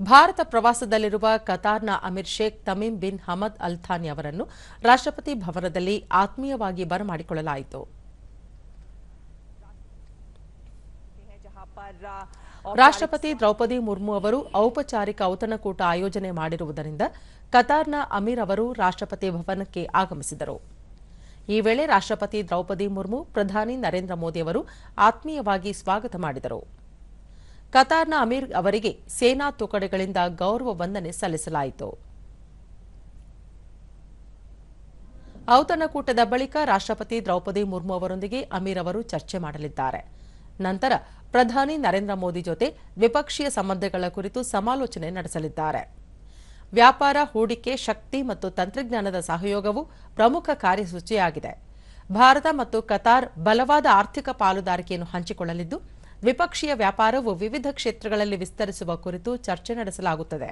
ಭಾರತ ಪ್ರವಾಸದಲ್ಲಿರುವ ಕತಾರ್ನ Amir Sheikh Tamim bin Hamad Al Thani ಅವರನ್ನು ರಾಷ್ಟ್ರಪತಿ ಭವನದಲ್ಲಿ ಆತ್ಮೀಯವಾಗಿ ಬರಮಾಡಿಕೊಳ್ಳಲಾಯಿತು. ರಾಷ್ಟ್ರಪತಿ ದ್ರೌಪದಿ ಮುರ್ಮು ಅವರು ಔಪಚಾರಿಕ ಔತಣಕೂಟ ಆಯೋಜನೆ ಮಾಡಿರುವುದರಿಂದ ಕತಾರ್ನ ಅಮೀರ್ ಅವರು ರಾಷ್ಟ್ರಪತಿ ಭವನಕ್ಕೆ ಆಗಮಿಸಿದರು. ಈ ವೇಳೆ ರಾಷ್ಟ್ರಪತಿ ದ್ರೌಪದಿ ಮುರ್ಮು, ಪ್ರಧಾನಿ ನರೇಂದ್ರ ಮೋದಿ ಅವರು ಆತ್ಮೀಯವಾಗಿ ಸ್ವಾಗತ ಮಾಡಿದರು. ಕತಾರ್ನ ಅಮೀರ್ ಅವರಿಗೆ ಸೇನಾ ತುಕಡೆಗಳಿಂದ ಗೌರವ ವಂದನೆ ಸಲ್ಲಿಸಲಾಯಿತು. ಔತಣಕೂಟದ ಬಳಿಕ ರಾಷ್ಟ್ರಪತಿ ದ್ರೌಪದಿ ಮುರ್ಮು ಅವರೊಂದಿಗೆ ಅಮೀರ್ ಅವರು ಚರ್ಚೆ ಮಾಡಲಿದ್ದಾರೆ. ನಂತರ ಪ್ರಧಾನಿ ನರೇಂದ್ರ ಮೋದಿ ಜೊತೆ ದ್ವಿಪಕ್ಷೀಯ ಸಂಬಂಧಗಳ ಕುರಿತು ಸಮಾಲೋಚನೆ ನಡೆಸಲಿದ್ದಾರೆ. ವ್ಯಾಪಾರ, ಹೂಡಿಕೆ, ಶಕ್ತಿ ಮತ್ತು ತಂತ್ರಜ್ಞಾನದ ಸಹಯೋಗವು ಪ್ರಮುಖ ಕಾರ್ಯಸೂಚಿಯಾಗಿದೆ. ಭಾರತ ಮತ್ತು ಕತಾರ್ ಬಲವಾದ ಆರ್ಥಿಕ ಪಾಲುದಾರಿಕೆಯನ್ನು ಹಂಚಿಕೊಳ್ಳಲಿದ್ದು ದ್ವಿಪಕ್ಷೀಯ ವ್ಯಾಪಾರವು ವಿವಿಧ ಕ್ಷೇತ್ರಗಳಲ್ಲಿ ವಿಸ್ತರಿಸುವ ಕುರಿತು ಚರ್ಚೆ ನಡೆಸಲಾಗುತ್ತದೆ.